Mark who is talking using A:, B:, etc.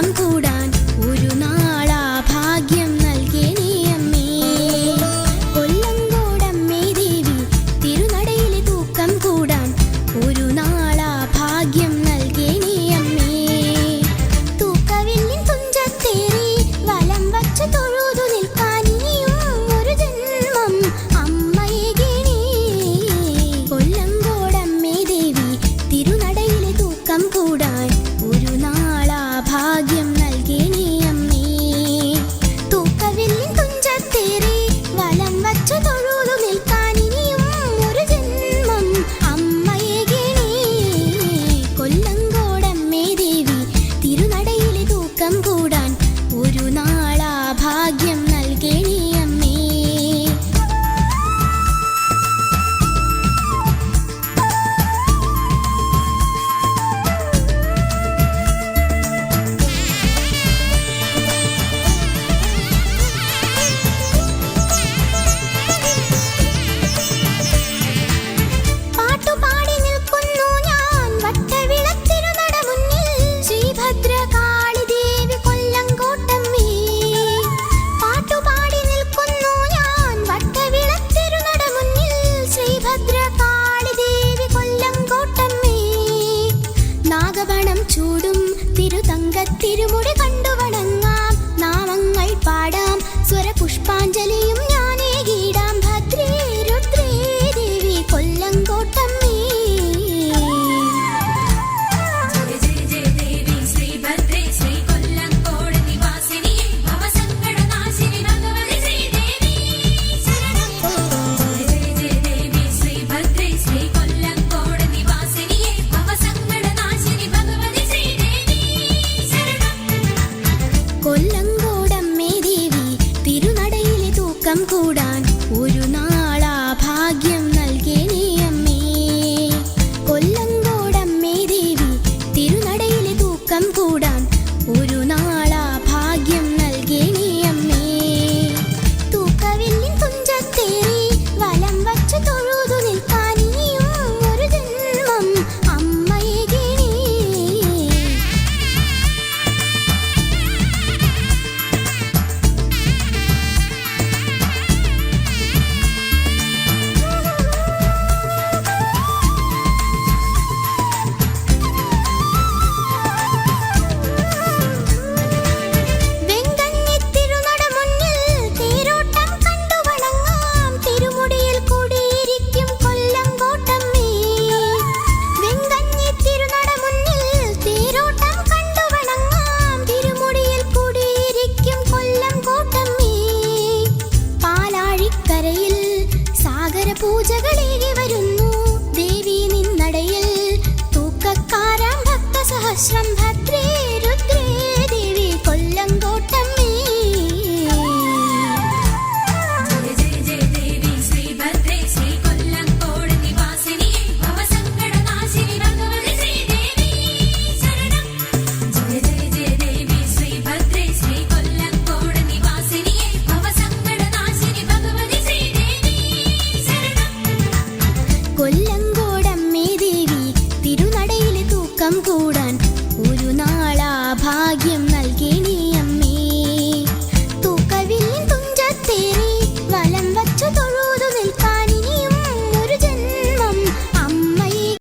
A: உலகம் கூட. ഒരുക്കം കൂടാൻ ഒരു നാളാ ഭാഗ്യം നൽകേണിയ ചൂടും തിരുതങ്ക തിരുമുടി കണ്ടു കൊല്ലങ്കോടമ്മേ ദേവി തിരുനടയിലെ തൂക്കം കൂടാ. കൂട